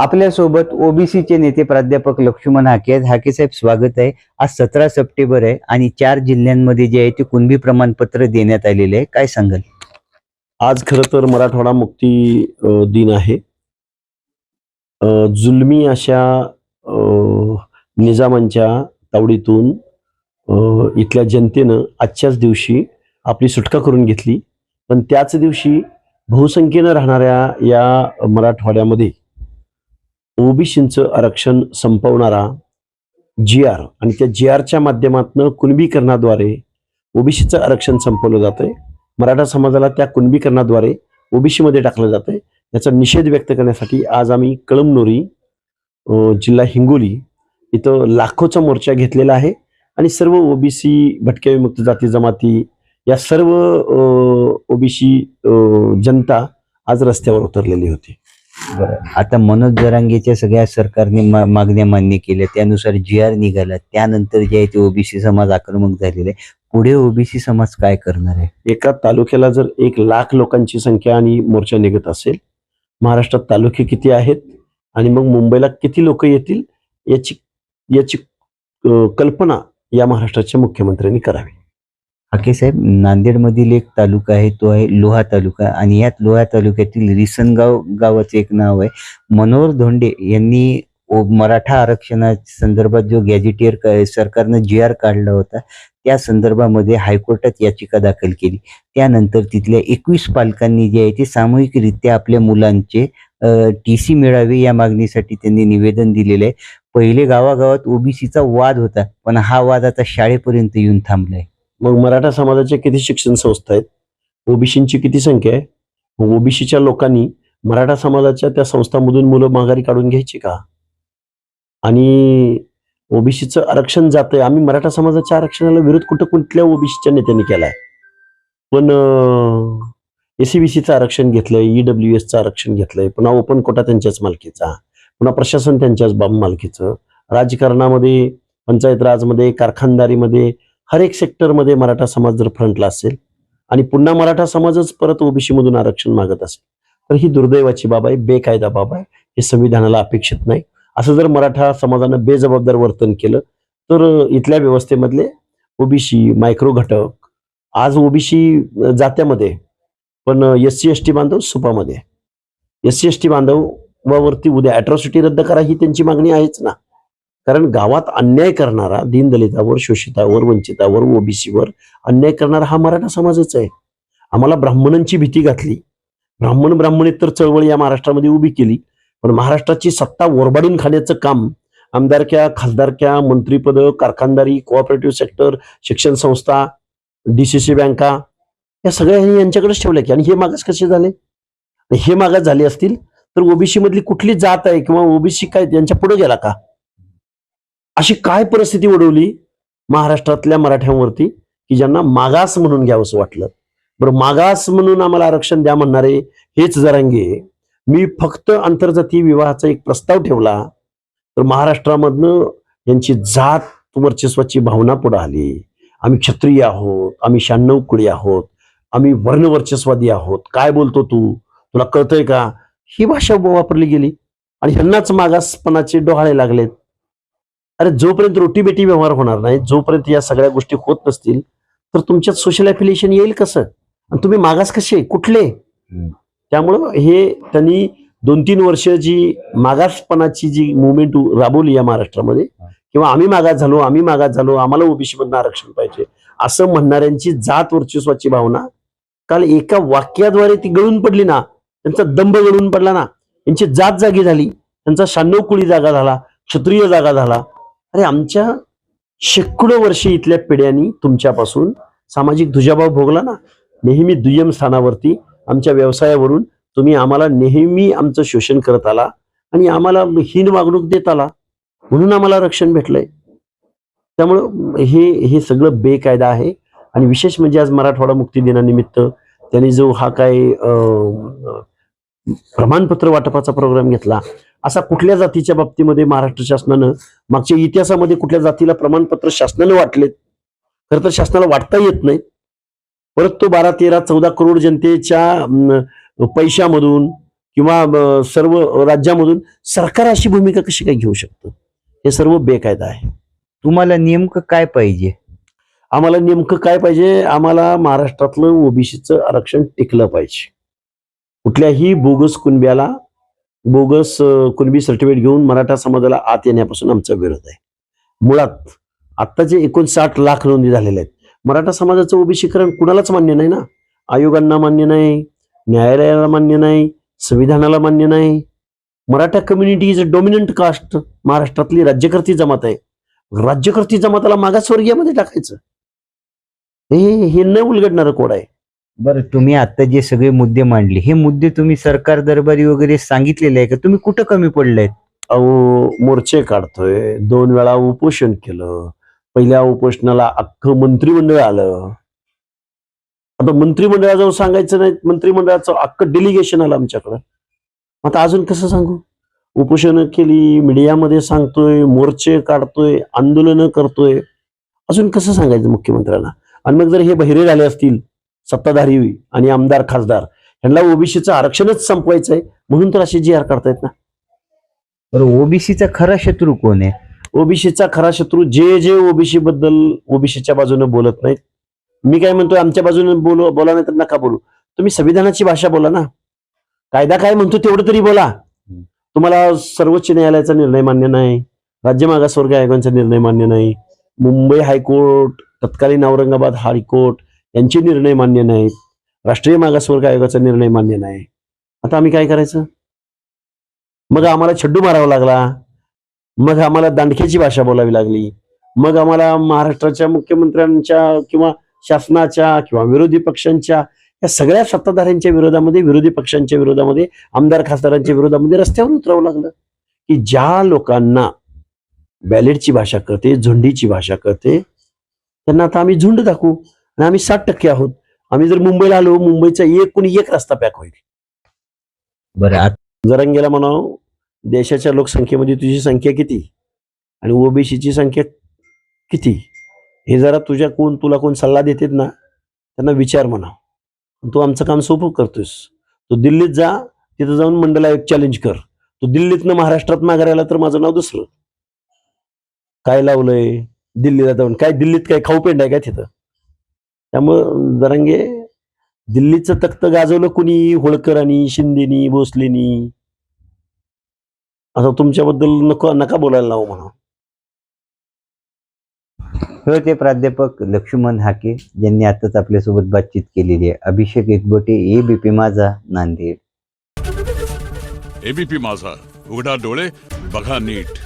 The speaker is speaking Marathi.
आपल्यासोबत ओबीसीचे नेते प्राध्यापक लक्ष्मण हाके आहेत. हाके साहेब स्वागत आहे. आज सतरा सप्टेंबर आहे आणि चार जिल्ह्यांमध्ये जे आहे ते कुणबी प्रमाणपत्र देण्यात आलेले आहे. काय सांगाल? आज खर तर मराठवाडा मुक्ती दिन आहे. जुलमी अशा निजामांच्या तावडीतून इथल्या जनतेनं आजच्याच दिवशी आपली सुटका करून घेतली. पण त्याच दिवशी बहुसंख्येनं राहणाऱ्या या मराठवाड्यामध्ये ओबीसींचं आरक्षण संपवणारा जी आर आणि त्या जी आरच्या माध्यमातून कुणबीकरणाद्वारे ओबीसीचं आरक्षण संपवलं जातंय. मराठा समाजाला त्या कुणबीकरणाद्वारे ओबीसीमध्ये टाकलं जातंय. याचा निषेध व्यक्त करण्यासाठी आज आम्ही कळमनुरी जिल्हा हिंगोली इथं लाखोचा मोर्चा घेतलेला आहे आणि सर्व ओबीसी भटक्या विमुक्त जाती जमाती या सर्व ओबीसी जनता आज रस्त्यावर उतरलेली होती. आता मनोज जरांगेच्या सगळ्या सरकारने मा- मागण्या मान्य केल्या. त्यानुसार जी आर निघाला. त्यानंतर जे आहे ते ओबीसी समाज आक्रमक झालेले आहे. पुढे ओबीसी समाज काय करणार आहे? एका तालुक्याला जर एक लाख लोकांची संख्या आणि मोर्चा निघत असेल महाराष्ट्रात तालुके किती आहेत आणि मग मुंबईला किती लोक येतील याची याची कल्पना या महाराष्ट्राच्या मुख्यमंत्र्यांनी करावी. हाके साहेब नांदेडमधील एक तालुका आहे तो आहे लोहा तालुका. आणि यात लोहा तालुक्यातील रिसनगाव गावाचं एक नाव आहे. मनोहर धोंडे यांनी ओ- मराठा आरक्षणा संदर्भात जो गॅजेटियर सरकारनं जी आर काढला होता त्या संदर्भामध्ये हायकोर्टात याचिका दाखल केली. त्यानंतर तिथल्या एकवीस पालकांनी जे आहे ते सामूहिकरित्या आपल्या मुलांचे टी सी मिळावे या मागणीसाठी त्यांनी निवेदन दिलेलं आहे. पहिले गावागावात ओबीसीचा वाद होता पण हा वाद आता शाळेपर्यंत येऊन थांबलाय. मग मराठा समाजाच्या किती शिक्षण संस्था आहेत? ओबीसींची किती संख्या आहे? मग ओबीसीच्या लोकांनी मराठा समाजाच्या त्या संस्थांमधून मुलं माघारी काढून घ्यायची का? आणि ओबीसीचं आरक्षण जातंय. आम्ही मराठा समाजाच्या आरक्षणाला विरोध कुठं कुठल्या ओबीसीच्या नेत्यांनी केलाय? पण एसीबीसीचं आरक्षण घेतलंय ईडब्ल्यू एसचं आरक्षण घेतलंय. पुन्हा ओपन कोटा त्यांच्याच मालकीचा. पुन्हा प्रशासन त्यांच्याच बाब मालकीचं. राजकारणामध्ये पंचायत राजमध्ये कारखानदारीमध्ये हर एक सेक्टरमध्ये मराठा समाज जर फ्रंटला असेल आणि पुन्हा मराठा समाजच परत ओबीसी मधून आरक्षण मागत असेल तर ही दुर्दैवाची बाब आहे बेकायदा बाब आहे. हे संविधानाला अपेक्षित नाही. असं जर मराठा समाजानं बेजबाबदार वर्तन केलं तर इथल्या व्यवस्थेमधले ओबीसी मायक्रो घटक आज ओबीसी जात्यामध्ये पण एस सी एस टी बांधव सुपामध्ये. एस सी एस टी बांधवावरती उद्या अॅट्रॉसिटी रद्द करा ही त्यांची मागणी आहेच ना. कारण गावात अन्याय करणारा दीनदलितावर शोषितावर वंचितावर ओबीसीवर अन्याय करणारा हा मराठा समाजच आहे. आम्हाला ब्राह्मणांची भीती घातली. ब्राह्मण ब्राह्मणेतर चळवळ या महाराष्ट्रामध्ये उभी केली. पण महाराष्ट्राची सत्ता ओरबाडून खाण्याचं काम आमदारक्या खासदारक्या मंत्रीपद कारखानदारी कोऑपरेटिव्ह सेक्टर शिक्षण संस्था डीसीसी बँका या सगळ्यांनी यांच्याकडेच ठेवल्या की आणि हे मागास कसे झाले? हे मागास झाले असतील तर ओबीसी मधली कुठली जात आहे किंवा ओबीसी काय यांच्या पुढे गेला का? अशी काय परिस्थिती ओढवली महाराष्ट्रातल्या मराठ्यांवरती की ज्यांना मागास म्हणून घ्यावंसं वाटलं? बरं मागास म्हणून आम्हाला आरक्षण द्या म्हणणारे हेच जरांगे. मी फक्त आंतरजातीय विवाहाचा एक प्रस्ताव ठेवला तर महाराष्ट्रामधनं यांची जात वर्चस्वाची भावना पुढे आली. आम्ही क्षत्रिय आहोत आम्ही शहाण्णव कुळी आहोत आम्ही वर्णवर्चस्वादी आहोत. काय बोलतो तू? तुला कळतंय का? ही भाषा वापरली गेली. आणि ह्यांनाच मागासपणाचे डोहाळे लागलेत. अरे जोपर्यंत रोटी बेटी व्यवहार होणार नाही जोपर्यंत या सगळ्या गोष्टी होत नसतील तर तुमच्यात सोशल अफिलिएशन येईल कसं? आणि तुम्ही मागास कसे? कुठले? त्यामुळं हे त्यांनी दोन तीन वर्ष जी मागासपणाची जी मुवमेंट राबवली या महाराष्ट्रामध्ये किंवा आम्ही मागास झालो आम्ही मागास झालो आम्हाला ओबीसी मधनं आरक्षण पाहिजे असं म्हणणाऱ्यांची जात वर्चस्वाची भावना काल एका वाक्याद्वारे ती गळून पडली ना त्यांचा दंभ गळून पडला ना यांची जात जागी झाली त्यांचा शहाण्णव कुळी जागा झाला क्षत्रिय जागा झाला अरे आमच्या शेकडो वर्षी इथल्या पिढ्यांनी तुमच्यापासून सामाजिक दुजाभाव भोगला ना? नेहमी दुय्यम स्थानावरती आमच्या व्यवसायावरून तुम्ही आम्हाला नेहमी आमचं शोषण करत आला आणि आम्हाला हीन वागणूक देत आला. म्हणून आम्हाला रक्षण भेटलंय. त्यामुळं हे हे सगळं बेकायदा आहे. आणि विशेष म्हणजे आज मराठवाडा मुक्ती दिनानिमित्त त्यांनी जो हा काय प्रमाणपत्र वाटपाचा प्रोग्राम घेतला असा कुठल्या जातीच्या बाबतीमध्ये महाराष्ट्र शासनानं मागच्या इतिहासामध्ये कुठल्या जातीला प्रमाणपत्र शासनाने वाटलेत? खरं तर शासनाला वाटता येत नाही. परत तो बारा तेरा चौदा करोड जनतेच्या पैशामधून किंवा सर्व राज्यामधून सरकार अशी भूमिका कशी काय घेऊ शकतं? हे सर्व बेकायदा आहे. तुम्हाला नेमकं काय पाहिजे? आम्हाला नेमकं काय पाहिजे? आम्हाला महाराष्ट्रातलं ओबीसीचं आरक्षण टिकलं पाहिजे. कुठल्याही बोगस कुणब्याला बोगस कुणबी सर्टिफिकेट घेऊन मराठा समाजाला आत येण्यापासून आमचा विरोध आहे. मुळात आत्ताचे एकोणसाठ लाख नोंदी झालेल्या आहेत. मराठा समाजाचं ओबीसीकरण कुणालाच मान्य नाही ना? आयोगांना मान्य नाही न्यायालयाला मान्य नाही संविधानाला मान्य नाही. Maratha community is a dominant caste महाराष्ट्रातली राज्यकर्ती जमात आहे. राज्यकर्ती जमाताला मागासवर्गीयामध्ये टाकायचं. हे हे न उलगडणारं कोड आहे. बरं तुम्ही आता जे सगळे मुद्दे मांडले हे मुद्दे तुम्ही सरकार दरबारी वगैरे सांगितलेले आहे का? तुम्ही कुठं कमी पडलेत? अहो मोर्चे काढतोय. दोन वेळा उपोषण केलं. पहिल्या उपोषणाला अख्खं मंत्रिमंडळ आलं. आता मंत्रिमंडळाजवळ सांगायचं नाही मंत्रिमंडळाचं अख्खं डेलिगेशन आलं आमच्याकडं. आता अजून कसं सांगू? उपोषणं केली मीडियामध्ये सांगतोय मोर्चे काढतोय आंदोलनं करतोय. अजून कसं सांगायचं मुख्यमंत्र्यांना? आणि मग जर हे बहिरे झाले असतील सत्ताधारी आणि आमदार खासदार ह्यांना ओबीसीचं आरक्षणच संपवायचं आहे म्हणून तर असे जी आर काढतायत ना. बरं ओबीसीचा खरा शत्रू कोण आहे? ओबीसीचा खरा शत्रू जे जे ओबीसी बद्दल ओबीसीच्या बाजूने बोलत नाहीत. मी काय म्हणतोय आमच्या बाजूने बोलू बोला नाही तर नका बोलू. तुम्ही संविधानाची भाषा बोला ना. कायदा काय म्हणतो तेवढं तरी बोला. तुम्हाला सर्वोच्च न्यायालयाचा निर्णय मान्य नाही राज्य मागासवर्ग आयोगाचा निर्णय मान्य नाही मुंबई हायकोर्ट तत्कालीन औरंगाबाद हायकोर्ट यांचे निर्णय मान्य नाहीत. राष्ट्रीय मागासवर्ग आयोगाचा निर्णय मान्य नाही. आता आम्ही काय करायचं? मग आम्हाला छड्डू मारावा लागला. मग आम्हाला दांडक्याची भाषा बोलावी लागली. मग आम्हाला महाराष्ट्राच्या मुख्यमंत्र्यांच्या किंवा शासनाच्या किंवा विरोधी पक्षांच्या या सगळ्या सत्ताधाऱ्यांच्या विरोधामध्ये विरोधी पक्षांच्या विरोधामध्ये आमदार खासदारांच्या विरोधामध्ये रस्त्यावर उतरावं लागलं. की ज्या लोकांना बॅलेटची भाषा कळते झुंडीची भाषा कळते त्यांना आता आम्ही झुंड दाखवू. आणि आम्ही साठ टक्के आहोत. आम्ही जर मुंबईला आलो मुंबईचा एक कोणी एक रस्ता पॅक होईल. बरं आत- जरंगेला म्हणाव देशाच्या लोकसंख्येमध्ये तुझी संख्या किती? आणि ओबीसीची संख्या किती? हे जरा तुझ्या कोण तुला कोण सल्ला देतात ना त्यांना विचार म्हणा तू आमचं काम सोपं करतोस तू दिल्लीत जा तिथं जाऊन मंडला एक चॅलेंज कर. तू दिल्लीतनं महाराष्ट्रात माघार आला तर माझं नाव दुसरं. काय लावलंय? दिल्लीला जाऊन. काय दिल्लीत काय खाऊ पेंड आहे काय तिथं? त्यामुळं जरांगे दिल्लीचं तख्त गाजवलं कुणी? होळकरांनी शिंदेनी भोसलेनी? असं तुमच्याबद्दल नको नका बोलायला लावू म्हणा. हे होते प्राध्यापक लक्ष्मण हाके यांनी आताच आपल्यासोबत बातचीत केलेली आहे. अभिषेक एकबोटे ए बीपी माझा नांदेड. एबीपी माझा उघडा डोळे बघा नीट.